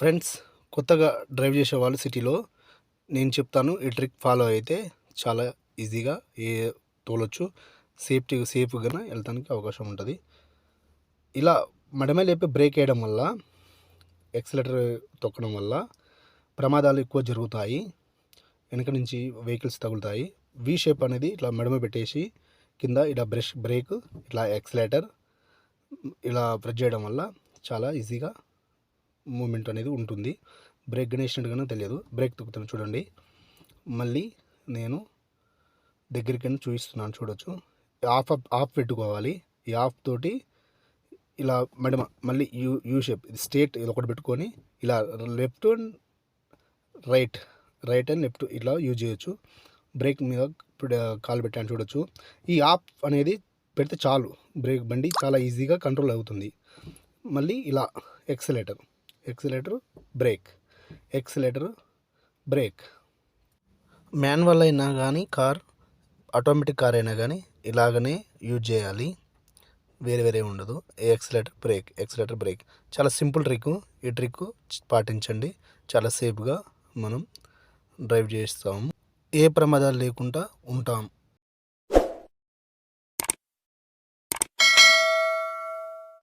Friends కొత్తగా drive చేసే వాళ్ళు సిటీలో. నేను చెప్తాను ఈ ట్రిక్ ఫాలో అయితే చాలా ఈజీగా ఏ తోలొచ్చు. సేఫ్టీ సేఫ్గా వెళ్తానికి అవకాశం ఉంటుంది. ఇలా మడమే లేపి బ్రేక్ వేయడం వల్ల ఎక్సలేటర్ తొక్కడం వల్ల ప్రమాదాలు ఎక్కువ జరుగుతాయి. వెనక నుంచి వెహికల్స్ తగులుతాయి. వి షేప్ అనేది ఇట్లా మడమ పెట్టేసి కింద ఇలా బ్రష్ బ్రేక్ ఇట్లా ఎక్సలేటర్ ఇలా ప్రెస్ చేయడం వల్ల చాలా ఈజీగా మూమెంట్ అనేది ఉంటుంది. బ్రేక్ గణేసినట్టుగానే తెలియదు. బ్రేక్ తొక్కుతాను చూడండి. మళ్ళీ నేను దగ్గరికి చూపిస్తున్నాను. చూడొచ్చు. ఆఫ్ ఆఫ్ పెట్టుకోవాలి. ఈ ఆఫ్ తోటి ఇలా మడమ మళ్ళీ యూ యూ షేప్ స్టేట్ ఇది ఒకటి పెట్టుకొని ఇలా left and right right and left ఇట్లా యూజ్ చేయొచ్చు. బ్రేక్ మీద కాలు పెట్టాను. చూడొచ్చు. ఈ ఆఫ్ అనేది పెడితే చాలు. బ్రేక్ బండి చాలా ఈజీగా కంట్రోల్ అవుతుంది. మళ్ళీ ఇలా accelerator accelerator brake. Accelerator brake. Manual అయినా కానీ కార్ ఆటోమేటిక్ కార్ అయినా కానీ ఇలాగనే యూజ్ చేయాలి. వేరే వేరే ఉండదు. Accelerator brake accelerator brake. చాలా సింపుల్ ట్రిక్. ఈ ట్రిక్ పాటించండి. చాలా సేఫ్గా మనం డ్రైవ్ చేస్తాము. ఏ ప్రమాదాలు లేకుండా ఉంటాం.